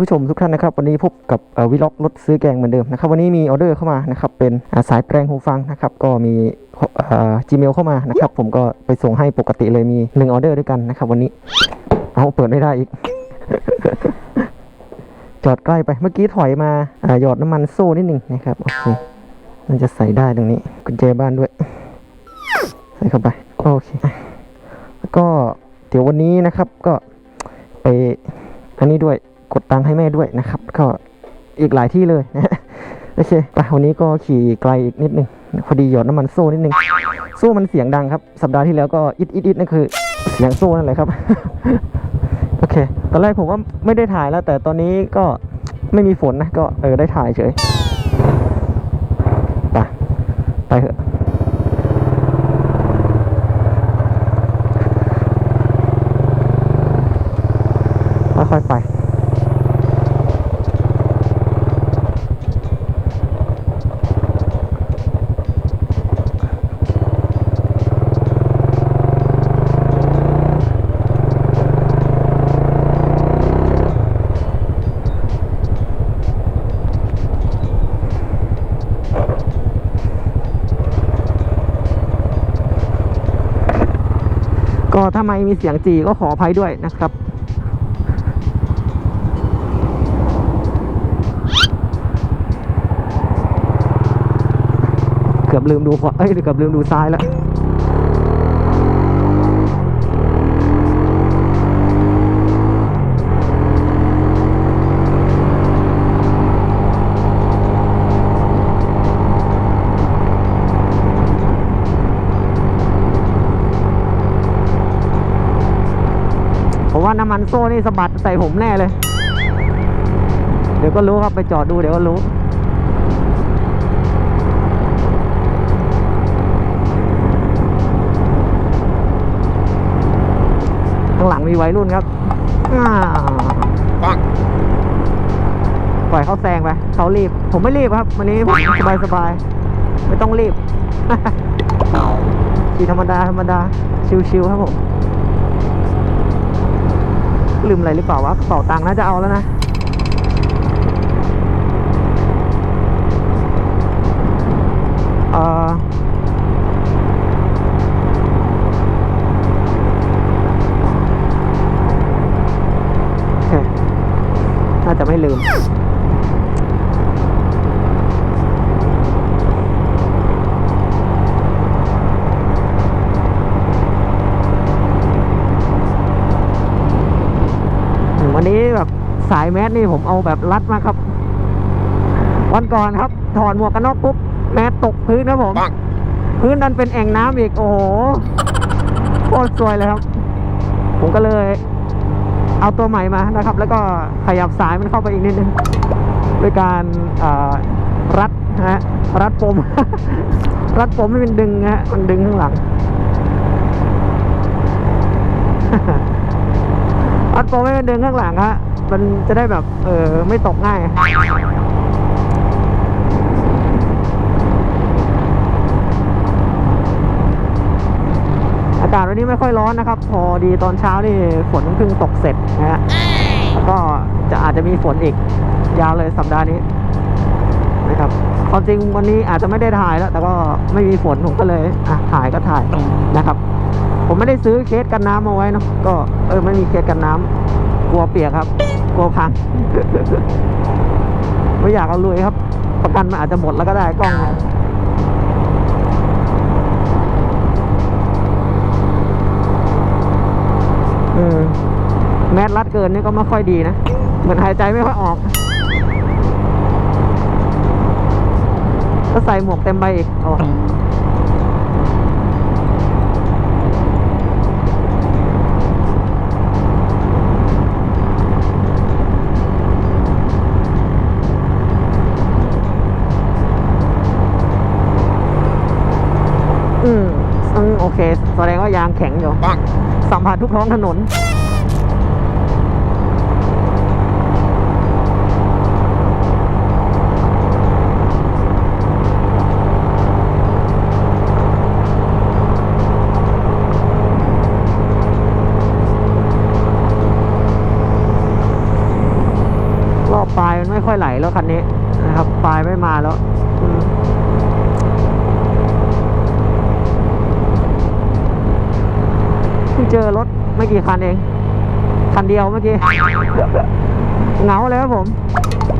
ผู้ชมทุกท่านนะครับวันนี้พบกับวิล็อกรถซื้อแกงเหมือนเดิมนะครับวันนี้มีออเดอร์เข้ามานะครับเป็นาสายแปลงหูฟังนะครับก็มีเอ่อ Gmail เข้ามานะครับผมก็ไปส่งให้ปกติเลยมีหนึ่งออเดอร์ด้วยกันนะครับวันนี้เอาเปิดไม่ได้อีก จอดใกล้ไปเมื่อกี้ถอยมาาหยอดน้ำมันโซ่นิดหนึ่งนะครับโอเคมันจะใส่ได้ตรงนี้กุญแจบ้านด้วย ใส่เข้าไปโอเคแล้วก็เดี๋ยววันนี้นะครับก็ไปอันนี้ด้วย กดตังค์ให้แม่ด้วยนะครับ ก็อีกหลายที่เลยนะโอเคไปวันนี้ก็ขี่ไกลอีกนิดหนึ่งพอดีหยดน้ำมันโซ่นิดหนึ่งโซ่มันเสียงดังครับ สัปดาห์ที่แล้วก็อิดอิดอิดนั่นคือเสียงโซ่นั่นแหละครับโอเค ตอนแรกผมว่าไม่ได้ถ่ายแล้ว แต่ตอนนี้ก็ไม่มีฝนนะก็เออได้ถ่ายเฉยไปไปเถอะค่อยๆไป ก็ถ้าไม่มีเสียงจีก็ขออภัยด้วยนะครับ เกือบลืมดูขวาเอ้ยเกือบลืมดูซ้ายแล้ว ว่าน้ำมันโซ่นี่สะบัดใส่ผมแน่เลย เดี๋ยวก็รู้ครับไปจอดดูเดี๋ยวก็รู้ข้างหลังมีวัยรุ่นครับอ่าปล่อยเขาแซงไปเขารีบ ผมไม่รีบครับ วันนี้ผมสบายสบายๆไม่ต้องรีบขี่ธรรมดาธรรมดา ชิวๆครับผม ลืมอะไรหรือเปล่าวะกระเป๋าตังค์น่าจะเอาแล้วนะ นนี้แบบสายแมสนี่ผมเอาแบบรัดมากครับ วันก่อนครับ ถอดหมวกกันน็อกปุ๊บแมสตกพื้นครับผม พื้นนั้นเป็นแอ่งน้ำอีก โอ้โหโคตรสวยเลยครับ ผมก็เลย เอาตัวใหม่มานะครับ แล้วก็ขยับสายมันเข้าไปอีกนิดนึงด้วยการเอ่อรัดนะฮะรัดปม รัดปมให้มันดึงนะฮะมันดึงข้างหลัง รัดโปมให้มันดึงข้างหลังฮะ มันจะได้แบบ เออไม่ตกง่ายอากาศวันนี้ไม่ค่อยร้อนนะครับ พอดีตอนเช้านี่ฝนเพิ่งตกเสร็จนะฮะแล้วก็จะอาจจะมีฝนอีก ยาวเลยสัปดาห์นี้นะครับความจริงวันนี้อาจจะไม่ได้ถ่ายแล้ว แต่ก็ไม่มีฝนผมก็เลยอะถ่ายก็ถ่ายนะครับ ผมไม่ได้ซื้อเคสกันน้ำมาไว้เนาะก็ เออไม่มีเคสกันน้ำกลัวเปียกครับ กลัวพัง ไม่อยากเอาลุยครับ ประกันมันอาจจะหมดแล้วก็ได้กล้องเนี่ยอืมแมสรัดเกินนี่ก็ไม่ค่อยดีนะ เหมือนหายใจไม่ค่อยออก ก็ใส่หมวกเต็มใบอีกโอ้ เค แสดงว่ายางแข็งอยู่สัมผัสทุกท้องถนนอแล้วคันนี้นะครับป เพิ่งเจอรถไม่กี่คันเอง คันเดียวเมื่อกี้เหงาเลยครับผม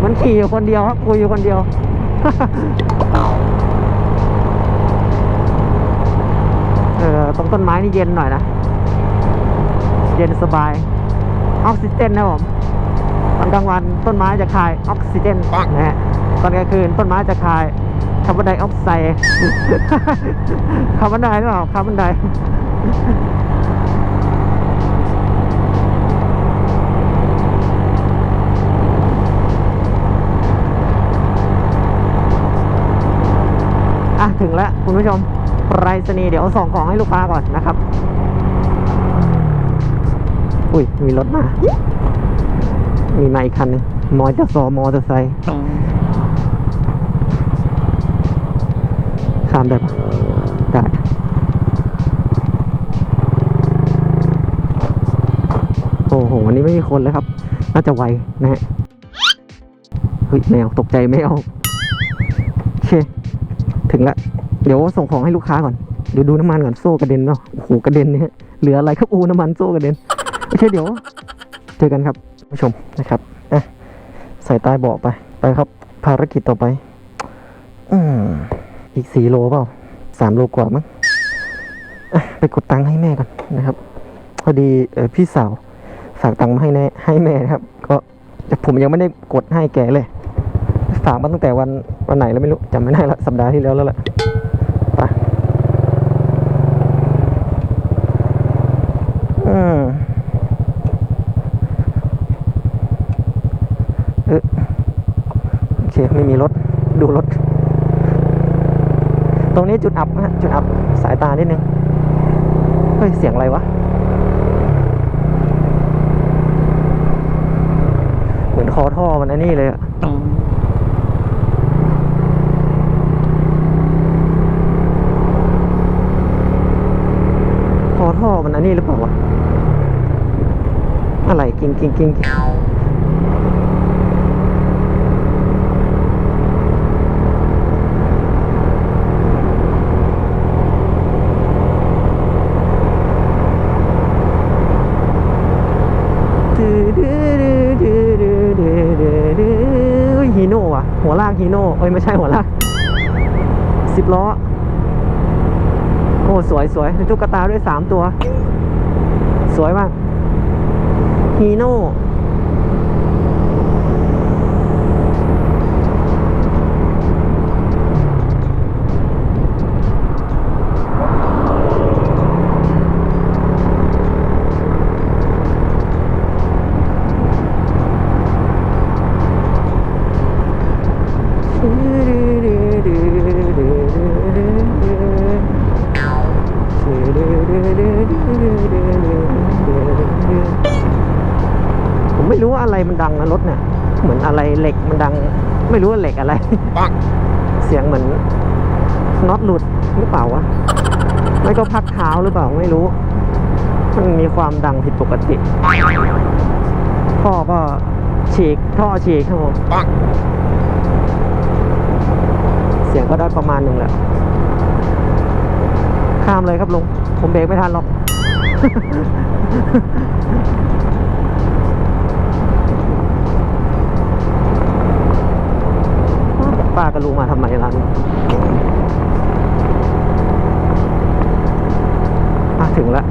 มันขี่อยู่คนเดียวครับคุยอยู่คนเดียวเออตรงต้นไม้นี่เย็นหน่อยนะ เย็นสบายออกซิเจนนะผมตอนกลางวันต้นไม้จะคายออกซิเจนนะฮะตอนกลางคืนต้นไม้จะคายคาร์บอนไดออกไซด์คาร์บอนไดหรือเปล่าคาร์บอนได ถึงแล้วคุณผู้ชมไปรษณีย์เดี๋ยวส่งของให้ลูกค้าก่อนนะครับ อุ้ยมีรถมา มีมาอีกคันนึงมอจะซอมอเตอร์ไซค์ข้ามได้ปะได้โอ้โหวันนี้ไม่มีคนเลยครับ น่าจะไวนะฮะเฮ้ยแมวตกใจแมว ถึงละ เดี๋ยวส่งของให้ลูกค้าก่อน เดี๋ยวดูน้ำมันก่อนโซ่กระเด็นเนาะ โอ้โหกระเด็นเนี่ย เหลืออะไรครับอูน้ำมันโซ่กระเด็น โอเคเดี๋ยว เจอกันครับผู้ชมนะครับอะใส่ใต้เบาะไป ไปครับ ภารกิจต่อไป อืมอีกสี่โลเปล่าสามโลกว่ามั้งไปกดตังค์ให้แม่ก่อนนะครับ พอดีเออพี่สาวฝากตังค์มาให้แน่ให้แม่นะครับ ก็แต่ผมยังไม่ได้กดให้แกเลย ฝากมาตั้งแต่วันวันไหนแล้วไม่รู้จำไม่ได้ละสัปดาห์ที่แล้วแล้วแหละไปอืมเออโอเคไม่มีรถ ดูรถ ตรงนี้จุดอับนะฮะจุดอับสายตานิดนึง เฮ้ย เสียงอะไรวะเหมือนคอท่อมันอันนี้เลยอะ มันอันนี้หรือเปล่าอะไรกิ้งกิ้งกิ้งฮีโน่อะหัวลากฮีโน่เอ้ยไม่ใช่หัวลากสิบล้อ อ้สวยสวยมีตุ๊กตาด้วยสามตัว สวยมากฮีโน่ ดังนะรถเนี่ยเหมือนอะไรเหล็กมันดัง ไม่รู้ว่าเหล็กอะไร เสียงเหมือนน็อตหลุดหรือเปล่าวะไม่ก็พักเท้าหรือเปล่าไม่รู้ มันมีความดังผิดปกติท่อก็ฉีกท่อฉีกครับผมเสียงก็ได้ประมาณหนึ่งแหละข้ามเลยครับลุงผมเบรกไม่ทันหรอก กับลุงมาทำไมร้านนี้มาถึงแล้ว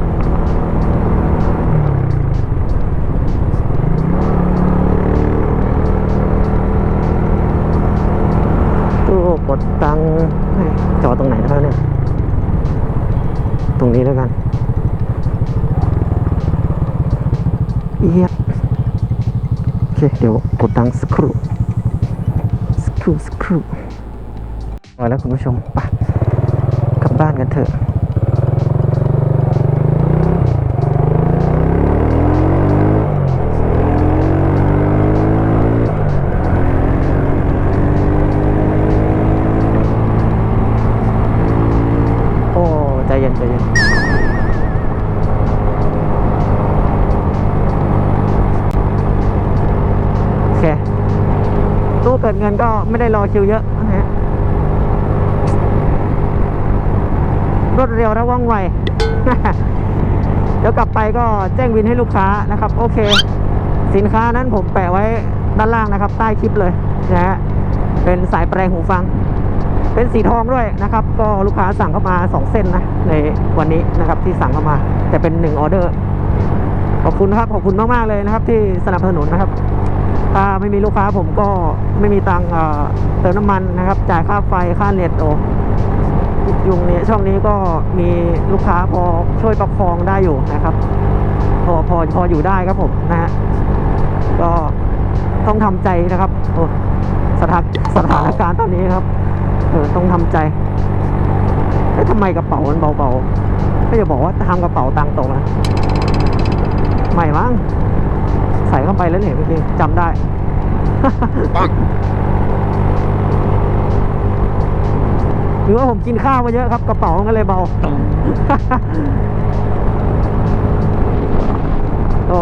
ตู้กดตังจอตรงไหนนะครับเนี่ย ตรงนี้แล้วกันเอียโอเค เดี๋ยวกดตังสักครู่ ครู่สักครู่มาแล้วคุณผู้ชมปะกลับบ้านกันเถอะ งั้นก็ไม่ได้รอคิวเยอะนะฮะรวดเร็วและว่องไว เดี๋ยวกลับไปก็แจ้งวินให้ลูกค้านะครับ โอเค สินค้านั้นผมแปะไว้ด้านล่างนะครับ ใต้คลิปเลยนะฮะเป็นสายแปลงหูฟัง เป็นสีทองด้วยนะครับ ก็ลูกค้าสั่งเข้ามา 2 เส้นนะ ในวันนี้นะครับที่สั่งเข้ามา แต่เป็น 1 ออเดอร์ ขอบคุณนะครับ ขอบคุณมาก ๆ เลยนะครับ ที่สนับสนุนนะครับ ถ้าไม่มีลูกค้าผมก็ไม่มีตังค์เติมน้ำมันนะครับ จ่ายค่าไฟค่าเน็ตโอยุงนี้ช่วงนี้ก็มีลูกค้าพอช่วยประคองได้อยู่นะครับ พอพอพออยู่ได้ครับผมนะฮะก็ต้องทำใจนะครับโอ้สถานสถานการณ์ตอนนี้ครับเออต้องทำใจเอ๊ะทำไมกระเป๋ามันเบาๆไม่จะบอกว่าทำกระเป๋าตังค์ตกนะไม่มั้ง ใส่เข้าไปแล้วเนี่ยเมื่อกี้จำได้ หรือว่าผมกินข้าวมาเยอะครับ กระเป๋ามันก็เลยเบา โอ้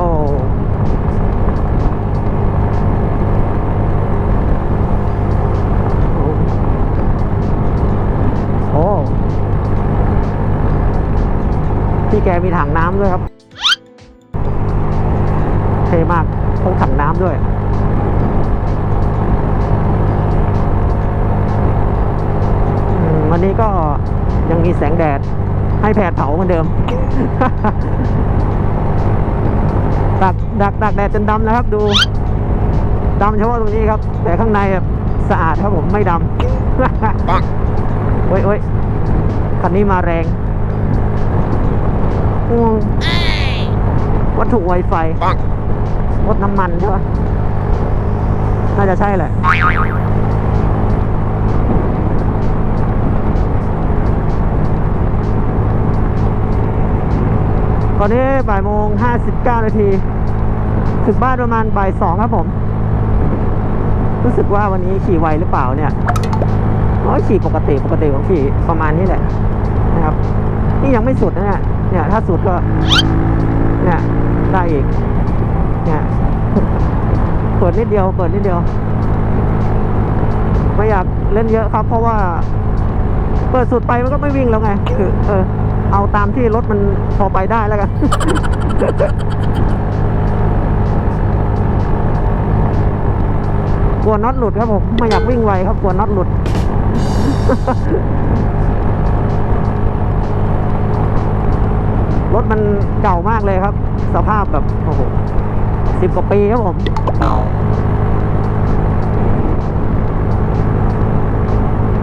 โอ้พี่แกมีถังน้ำด้วยครับเท่ มากพกถังน้ำด้วยอืมวันนี้ก็ยังมีแสงแดดให้แผดเผาเหมือนเดิมดักดักดักแดดจนดำนะครับ ดูดำเฉพาะตรงนี้ครับ แต่ข้างในแบบสะอาดครับผมไม่ดำปังโอ้ยโอ้ยคันนี้มาแรงอืมวัตถุไวไฟปัง รถน้ำมันใช่ปะน่าจะใช่แหละตอนนี้บ่ายโมงห้าสิบเก้านาทีถึงบ้านประมาณบ่ายสองครับผม รู้สึกว่าวันนี้ขี่ไวหรือเปล่าเนี่ยอ๋อขี่ปกติปกติของขี่ประมาณนี้แหละนะครับ นี่ยังไม่สุดนะเนี่ยเนี่ยถ้าสุดก็เนี่ยได้อีก นี่ยเปิดนิดเดียวเปิดนิดเดียว ไม่อยากเล่นเยอะครับ เพราะว่า เปิดสุดไปมันก็ไม่วิ่งแล้วไง คือ เออ เอาตามที่รถมันพอไปได้แล้วกันกลัวน็อตหลุดครับผมไม่อยากวิ่งไวครับกลัวน็อตหลุดรถมันเก่ามากเลยครับ สภาพแบบโอ้โห สิบกว่าปีครับผม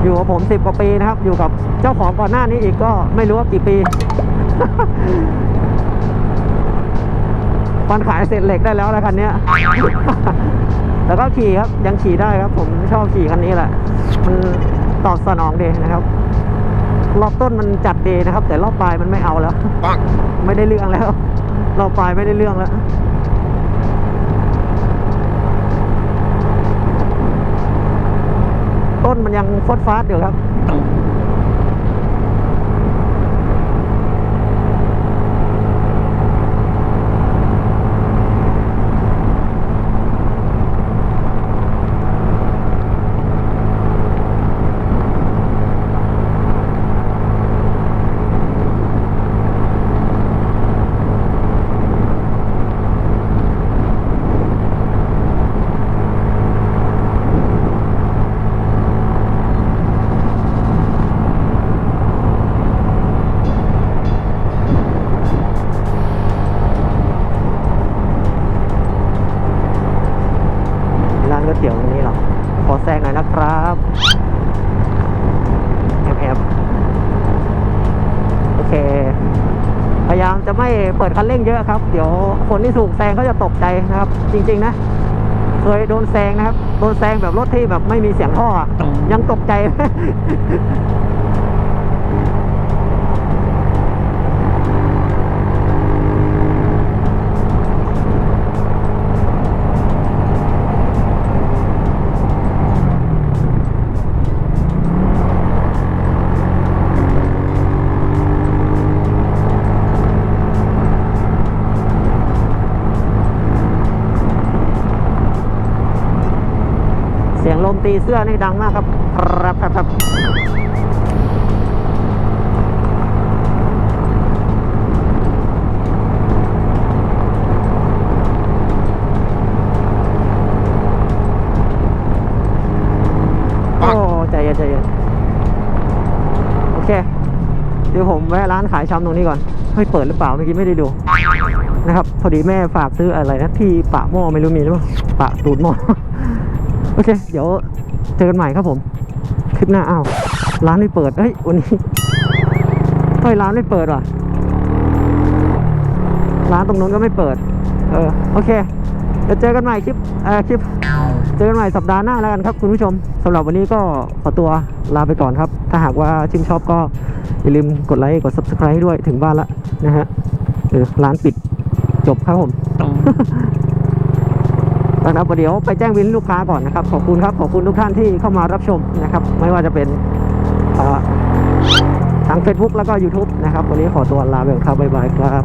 อยู่กับผมสิบกว่าปีนะครับ อยู่กับเจ้าของก่อนหน้านี้อีกก็ไม่รู้ว่ากี่ปีฟันขายเศษเหล็กได้แล้วนะคันเนี้ยแต่ก็ขี่ครับยังขี่ได้ครับ ผมชอบขี่คันนี้แหละมันตอบสนองดีนะครับรอบต้นมันจัดดีนะครับ แต่รอบปลายมันไม่เอาแล้วปังไม่ได้เรื่องแล้วรอบปลายไม่ได้เรื่องแล้ว มันยังฟดฟาดอยู่ครับ ปิดคันเร่งเยอะครับ เดี๋ยวคนที่ถูกแซงเขาจะตกใจนะครับ จริง ๆ นะ เคยโดนแซงนะครับ โดนแซงแบบรถที่แบบไม่มีเสียงท่ออะยังตกใจ เสียงลมนตรีเสื้อนี่ดังมากครับครับครับครับโอ้ใจเย็นใจเย็นโอเค เดี๋ยวผมแวะร้านขายชำตรงนี้ก่อนให้เปิดหรือเปล่าเมื่อกี้ไม่ได้ดูนะครับ พอดีแม่ฝากซื้ออะไรนะ ที่ปะหม้อไม่รู้มีหรือเปล่าปะตูดหม้อ โอเค เดี๋ยวเจอกันใหม่ครับผม คลิปหน้าอ้าวร้านไม่เปิดเฮ้ยวันนี้เฮ้ยร้านไม่เปิดว่ะ ร้านตรงนู้นก็ไม่เปิด เออโอเคเดี๋ยวเจอกันใหม่คลิปเอ่อคลิป เจอกันใหม่สัปดาห์หน้าแล้วกันครับ คุณผู้ชมสำหรับวันนี้ก็ขอตัวลาไปก่อนครับ ถ้าหากว่าชื่นชอบก็อย่าลืมกดไลค์กด subscribe ให้ด้วยถึงบ้านละนะฮะเออร้านปิดจบครับผม นะครับเดี๋ยวไปแจ้งวินลูกค้าก่อนนะครับ ขอบคุณครับขอบคุณทุกท่านที่เข้ามารับชมนะครับ ไม่ว่าจะเป็นทาง Facebook แล้วก็ YouTube นะครับ วันนี้ขอตัวลาไปก่อนครับบ๊ายบายครับ